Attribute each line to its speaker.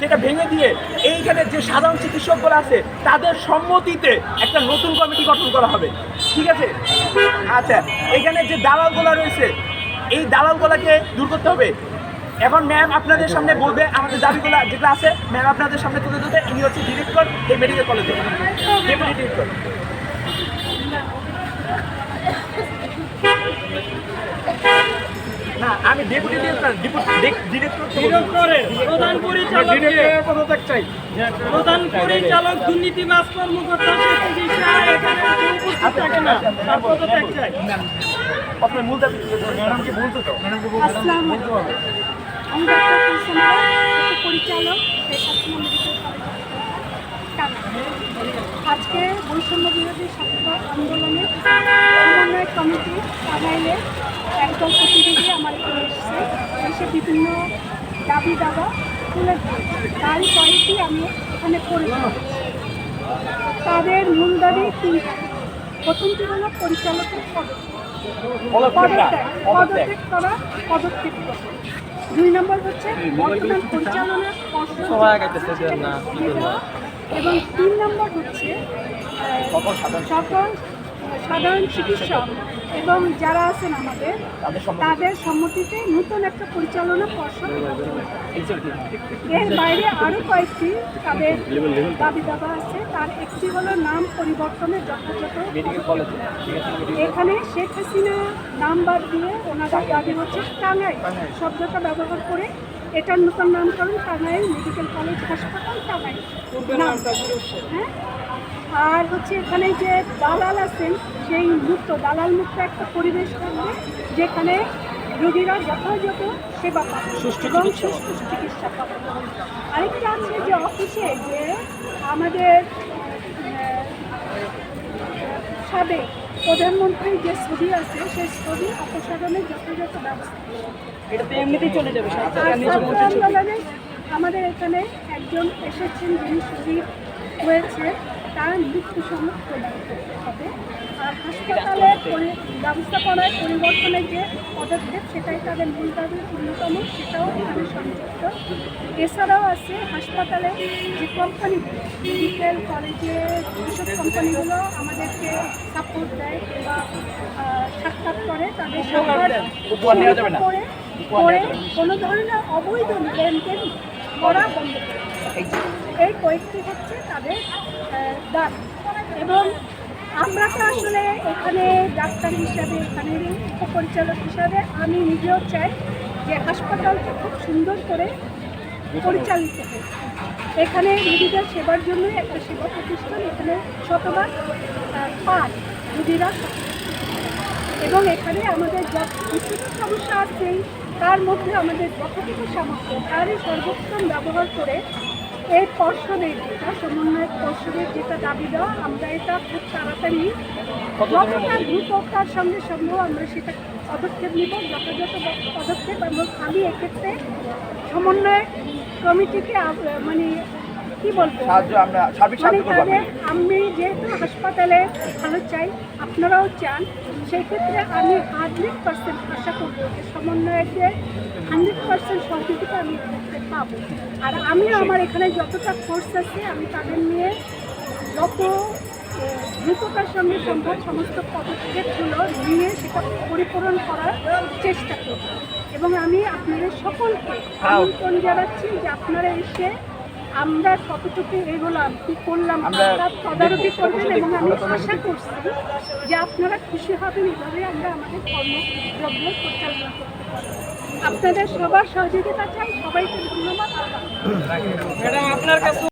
Speaker 1: সেটা ভেঙে দিয়ে এইখানে যে সাধারণ চিকিৎসকগুলো আছে, তাদের সম্মতিতে একটা নতুন কমিটি গঠন করা হবে। ঠিক আছে? আচ্ছা এখানে যে দালালগুলো রয়েছে, এই দালালগুলোকে দূর করতে হবে। এখন ম্যাম আপনাদের সামনে বলবে, আমাদের দাবিগুলো যেগুলো আছে ম্যাম আপনাদের সামনে তুলে ধরবে। ইনি হচ্ছে ডিরেক্টর এই মেডিকেল কলেজে ডেপুটি ডিরেক্টর না আমি ডেপুটি ডিরেক্টর
Speaker 2: প্রধান পরিচালককে
Speaker 1: পদত্যাগ চাই
Speaker 2: প্রধান পরিচালক দুর্নীতি মাস কর্মকর্তা উপস্থিত থাকে না? তার পদত্যাগ চাই
Speaker 1: আপনার মূল দাবি তো ম্যাডামকে।
Speaker 3: আমি পরিচালক আজকে বৈষম্য বিরোধী ছাত্র আন্দোলনের সমন্বয় কমিটি টাঙ্গাইলে একদল প্রতিনিধি আমার এখানে এসেছে। এসে বিভিন্ন দাবি দাবা তুলে তারই কয়েকটি আমি এখানে করেছি তাদের মূল দাবি তিনটা প্রথমটি হলো পরিচালকের পদ পদত্যাগ করা পদক্ষেপ দুই নম্বর হচ্ছে বর্তমান পরিচালনার। এবং তিন নম্বর হচ্ছে
Speaker 1: সকল সাধারণ
Speaker 3: চিকিৎসক এবং যারা আছেন আমাদের
Speaker 1: তাদের
Speaker 3: সম্মতিতে নতুন একটা পরিচালনা পর্ষদ এর বাইরে আরও কয়েকটি তাদের দাবি দাবা আছে। তার একটি হলো নাম পরিবর্তনের যথাযথ এখানে শেখ হাসিনা নাম বাদ দিয়ে ওনাদের দাবি হচ্ছে টাঙ্গাই শব্দটা ব্যবহার করে এটার নতুন নামকরণ টাঙ্গাই মেডিকেল কলেজ হাসপাতাল টাঙ্গাই নাম। হ্যাঁ? আর হচ্ছে এখানে যে দালাল আছেন সেই মুক্ত দালাল মুক্ত একটা পরিবেশ থাকবে যেখানে রোগীরা যথাযথ সেবা পাবে এবং সুষ্ঠু চিকিৎসা পাবে। আরেকটা আছে যে অফিসে যে আমাদের সাবেক প্রধানমন্ত্রীর যে ছবি আছে সেই ছবি অপসারণের যথাযথ ব্যবস্থা।
Speaker 2: এটা তো এমনিতেই চলে যাবে
Speaker 3: আর ছাত্র আন্দোলনে আমাদের এখানে একজন এসেছেন যিনি ছবি হয়েছে। তার সনদ প্রদান করতে হবে। আর হাসপাতালের পরি- ব্যবস্থাপনায় পরিবর্তনের যে পদক্ষেপ সেটাই তাদের মূল দাবির অন্যতম সেটাও এখানে সংযুক্ত। এছাড়াও আছে হাসপাতালে যে কোম্পানিগুলো মেডিকেল কলেজে যেসব কোম্পানিগুলো আমাদেরকে সাপোর্ট দেয় বা সাক্ষাৎ করে তাদের। করে করে কোনো ধরনের অবৈধ লেনদেন করা বন্ধ করে। এই কয়েকটি হচ্ছে তাদের দাবি এবং আমরা তো আসলে এখানে ডাক্তার হিসাবে এখানে উপপরিচালক হিসাবে আমি নিজেও চাই যে হাসপাতালকে খুব সুন্দর করে পরিচালিত হোক। এখানে রোগীদের সেবার জন্য একটা সেবা প্রতিষ্ঠান এখানে আহ, পান রোগীরা। এবং এখানে আমাদের যত কিছু সমস্যা আছেই তার মধ্যে আমাদের যতটুকু সামর্থ্য তারই সর্বোত্তম ব্যবহার করে এই পর্ষদের যেটা সমন্বয় পর্ষদের যেটা দাবি দেওয়া আমরা এটা খুব তাড়াতাড়ি যতটা দ্রুততার সঙ্গে সম্ভব আমরা সেটা পদক্ষেপ নিব যথাযথ পদক্ষেপ এবং আমি এক্ষেত্রে সমন্বয় কমিটিকে মানে কি বলব মানে। আমি যেহেতু হাসপাতালে ভালো চাই আপনারাও চান সেই ক্ষেত্রে আমি হান্ড্রেড পার্সেন্ট আশা করব যে সমন্বয়কদের হান্ড্রেড পার্সেন্ট সহযোগিতা আমি পাবো। আর আমি আমার এখানে যতটা ফোর্স আছে আমি তাদের নিয়ে যত দ্রুততার সঙ্গে সম্ভব সমস্ত পদক্ষেপগুলো নিয়ে সেটা পরিপূরণ করার চেষ্টা করব। এবং আমি আপনাদের সকলকে আমন্ত্রণ জানাচ্ছি যে আপনারা এসে আমরা কতটুকু এগোলাম কি করলাম
Speaker 1: আমরা
Speaker 3: তদারকি করবেন এবং আমি আশা করছি যে আপনারা খুশি হবেন এভাবে আমরা আমাদের কর্মদ্রব্য পরিচালনা করতে পারব। আপনাদের সবার সহযোগিতা চাই সবাইকে ধন্যবাদ।
Speaker 2: আপনার কাছে